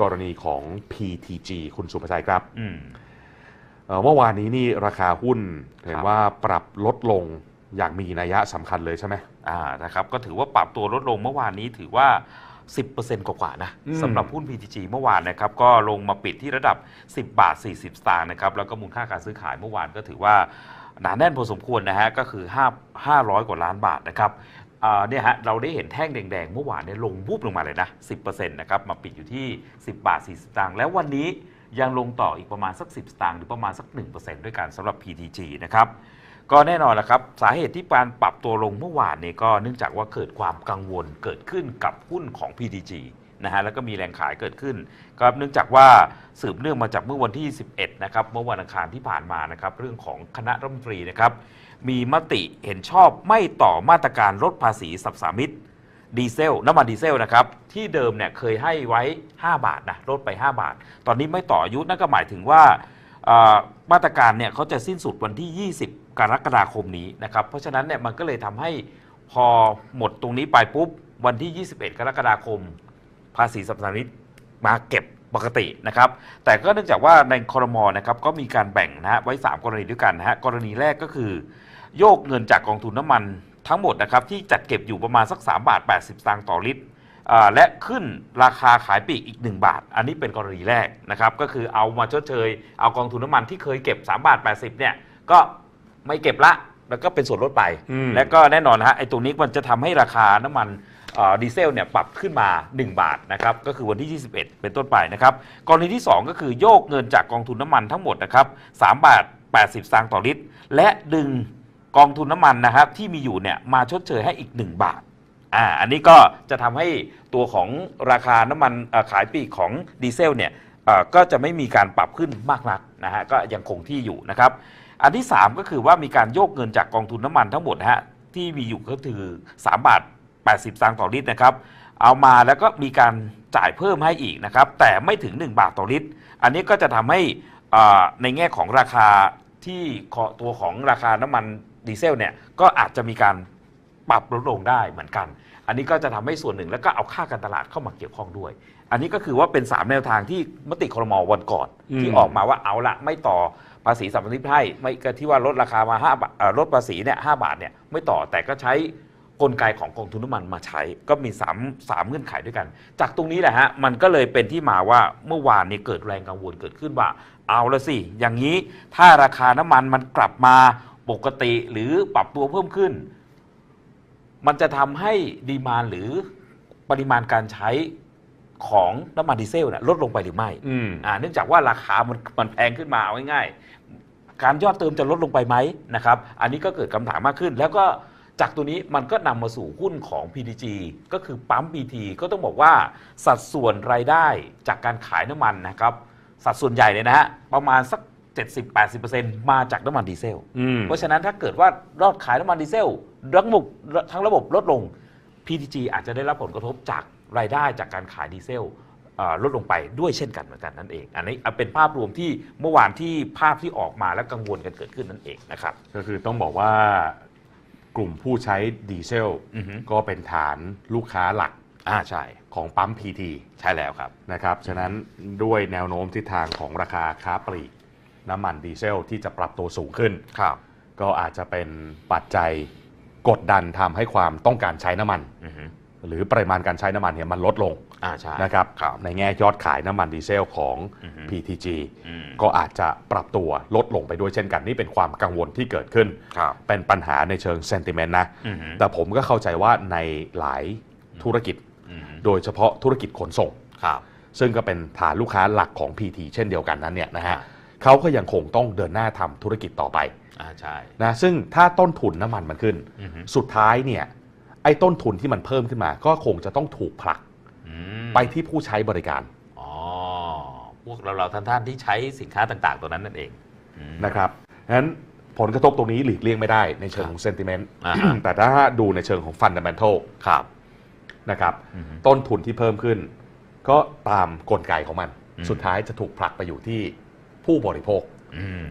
กรณีของ PTG คุณสุภชัยครับอืมเอ่อเมื่อวานนี้นี่ราคาหุ้นเห็นครับว่าปรับลดลงอย่างมีนัยยะสำคัญเลยใช่ไหมอ่านะครับ ก็ถือว่าปรับตัวลดลงเมื่อวานนี้ถือว่า 10%กว่าๆนะอืมสำหรับหุ้น PTG เมื่อวานนะครับ ก็ลงมาปิดที่ระดับ 10 บาท 40 สตางค์นะครับ แล้วก็มูลค่าการซื้อขายเมื่อวานก็ถือว่าหนาแน่นพอสมควรนะฮะ ก็คือ 5 500 กว่าล้านบาทนะครับอ่า เนี่ยฮะเราได้เห็นแท่งแดงๆ เมื่อวานเนี่ยลงวูบลงมาเลยนะ 10%นะครับมาปิดอยู่ที่ 10 บาท 40 สตางค์แล้ววันนี้ยังลงต่ออีกประมาณสัก 10 สตางค์หรือประมาณสัก 1%ด้วยกันสำหรับ PTG นะครับก็แน่นอนแหละครับ สาเหตุที่การปรับตัวลงเมื่อวานเนี่ยก็เนื่องจากว่าเกิดความกังวลเกิดขึ้นกับหุ้นของ PTG นะฮะแล้วก็มีแรงขายเกิดขึ้นก็เนื่องจากว่าสืบเนื่องมาจากเมื่อวันที่ 11 นะครับ เมื่อวันอังคารที่ผ่านมานะครับ เรื่องของคณะรัฐมนตรีนะครับ มีมติเห็นชอบไม่ต่อมาตรการลดภาษีสับสามิตดีเซลน้ำมันดีเซลนะครับ ที่เดิมเนี่ยเคยให้ไว้ 5 บาทนะลดไป 5 บาท ตอนนี้ไม่ต่ออายุนั่นก็หมายถึงว่ามาตรการเนี่ยเขาจะสิ้นสุดวันที่ 20 กรกฎาคมนี้นะครับเพราะฉะนั้นเนี่ยมันก็เลยทำให้พอหมดตรงนี้ไปปุ๊บวันที่ 21 กรกฎาคม ภาษีสัมปทามิตมาเก็บปกตินะครับ แต่ก็เนื่องจากว่าในคอรมอนะครับก็มีการแบ่งนะฮะไว้ 3 กรณีด้วยกันนะฮะกรณีแรกก็คือ โยกเงินจากกองทุนน้ำมันทั้งหมดนะครับที่จัดเก็บอยู่ประมาณสัก3บาท80สตางค์ต่อลิตรอ่าและขึ้นราคาขายปลีกอีก 1 บาท อันนี้เป็นกรณีแรกนะครับก็คือเอามาชดเชย เอากองทุนน้ำมันที่เคยเก็บ3บาท80เนี่ยก็ไม่เก็บละแล้วก็เป็นส่วนลดไปอืมและก็แน่นอนนะฮะไอ้ตรงนี้มันจะทำให้ราคาน้ำมันเอ่อดีเซลเนี่ยปรับขึ้นมา 1 บาทนะครับก็คือวันที่ 21 เป็นต้นไปนะครับกรณีที่ 2 ก็คือโยกเงินจากกองทุนน้ำมันทั้งหมดนะครับ3บาท 80สตางค์ต่อลิตร และดึง กองทุนน้ำมันนะครับที่มีอยู่เนี่ยมาชดเชยให้อีก 1 บาทอ่าอันนี้ก็จะทำให้ตัวของราคาน้ำมันขายปลีกของดีเซลเนี่ยก็จะไม่มีการปรับขึ้นมากนักนะฮะก็ยังคงที่อยู่นะครับ อันที่ 3 ก็คือว่ามีการโยกเงินจากกองทุนน้ำมันทั้งหมดนะฮะที่มีอยู่ก็คือ 3 บาท 80สตางค์ต่อลิตรนะครับเอามาแล้วก็มีการจ่ายเพิ่มให้อีกนะครับแต่ไม่ถึง 1 บาทต่อลิตร อันนี้ก็จะทำให้อ่าในแง่ของราคา ที่ขอตัวของราคาน้ำมันดีเซลเนี่ยก็อาจจะมีการปรับลดลงได้เหมือนกัน อันนี้ก็จะทำให้ส่วนหนึ่งแล้วก็เอาค่าการตลาดเข้ามาเกี่ยวข้องด้วย อันนี้ก็คือว่าเป็น 3 แนวทางที่มติครมวันก่อนอืมที่ออกมาว่าเอาละไม่ต่อภาษีสัมปทานมิตรให้ไม่ก็ที่ว่าลดราคามา5บาทเอ่อลดภาษีเนี่ยหบาทเนี่ยไม่ต่อแต่ก็ใช้ กลไกของกองทุนน้ำมันมาใช้ ก็มี3 3เงื่อนไขด้วยกัน จากตรงนี้แหละฮะมันก็เลยเป็นที่มาว่าเมื่อวานนี้เกิดแรงกังวลเกิดขึ้นว่า เอาละสิ อย่างนี้ถ้าราคาน้ำมันมันกลับมาปกติหรือปรับตัวเพิ่มขึ้น มันจะทำให้ดีมานหรือปริมาณการใช้ของน้ำมันดีเซลเนี่ยลดลงไปหรือไม่อืมอ่าเนื่องจากว่าราคามันมันแพงขึ้นมาเอาง่ายๆการยอดเติมจะลดลงไปไหมนะครับ อันนี้ก็เกิดคำถามมากขึ้น แล้วก็ จากตัวนี้มันก็นำมาสู่หุ้นของ PTG ก็คือปั๊ม PT ก็ต้องบอกว่าสัดส่วนรายได้จากการขายน้ำมันนะครับ สัดส่วนใหญ่เลยนะฮะประมาณสัก 70-80%มาจากน้ำมันดีเซล อืม เพราะฉะนั้นถ้าเกิดว่ารอดขายน้ำมันดีเซลทั้งระบบทั้งระบบลดลง PTG อาจจะได้รับผลกระทบจากรายได้จากการขายดีเซลเอ่อลดลงไปด้วยเช่นกันเหมือนกันนั่นเอง อันนี้เป็นภาพรวมที่เมื่อวานที่ภาพที่ออกมาและกังวลกันเกิดขึ้นนั่นเองนะครับ ก็คือต้องบอกว่า กลุ่มผู้ใช้ดีเซลอือฮึ ก็เป็นฐานลูกค้าหลักอ่าใช่ ของปั๊ม PT ใช่แล้วครับ นะครับ ฉะนั้นด้วยแนวโน้มทิศทางของราคาค้าปลีก น้ำมันดีเซลที่จะปรับตัวสูงขึ้น ครับก็อาจจะเป็นปัจจัยกดดันทำให้ความต้องการใช้น้ำมัน อือฮึ หรือปริมาณการใช้น้ำมันเนี่ยมันลดลงอ่าใช่ นะครับครับในแง่ยอดขายน้ำมันดีเซลของอือฮึ PTG อืมก็อาจจะปรับตัวลดลงไปด้วยเช่นกันนี่เป็นความกังวลที่เกิดขึ้นครับเป็นปัญหาในเชิงเซนติเมนต์นะอือฮึแต่ผมก็เข้าใจว่าในหลายธุรกิจอือฮึโดยเฉพาะธุรกิจขนส่งครับซึ่งก็เป็นฐานลูกค้าหลักของ PT เช่นเดียวกันนั้นเนี่ยนะฮะอ่าเขาก็ยังคงต้องเดินหน้าทำธุรกิจต่อไปอ่าใช่นะซึ่งถ้าต้นทุนน้ำมันมันขึ้นอือฮึสุดท้ายเนี่ยไอ้ต้นทุนที่มันเพิ่มขึ้นมา ก็คงจะต้องถูกผลักอืม ไปที่ผู้ใช้บริการอ๋อพวกเราเราท่านท่านๆที่ใช้สินค้าต่าง ๆ ตัวนั้นนั่นเองอืมนะครับงั้นผลกระทบตรงนี้หลีกเลี่ยงไม่ได้ในเชิงครับของเซนติเมนต์อ่าฮะแต่ถ้าดูในเชิงของฟันดัมเบลทัลครับนะครับอือฮึต้นทุนที่เพิ่มขึ้น ก็ตามกลไกของมันอืมสุดท้ายจะถูกผลักไปอยู่ที่ผู้บริโภคอืม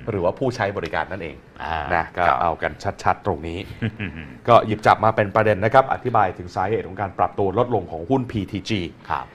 หรือว่าผู้ใช้บริการนั่นเองอ่านะก็ครับเอากันชัดๆ ตรงนี้อืมก็หยิบจับมาเป็นประเด็นนะครับ อธิบายถึงสาเหตุของการปรับตัวลดลงของหุ้น PTG ครับ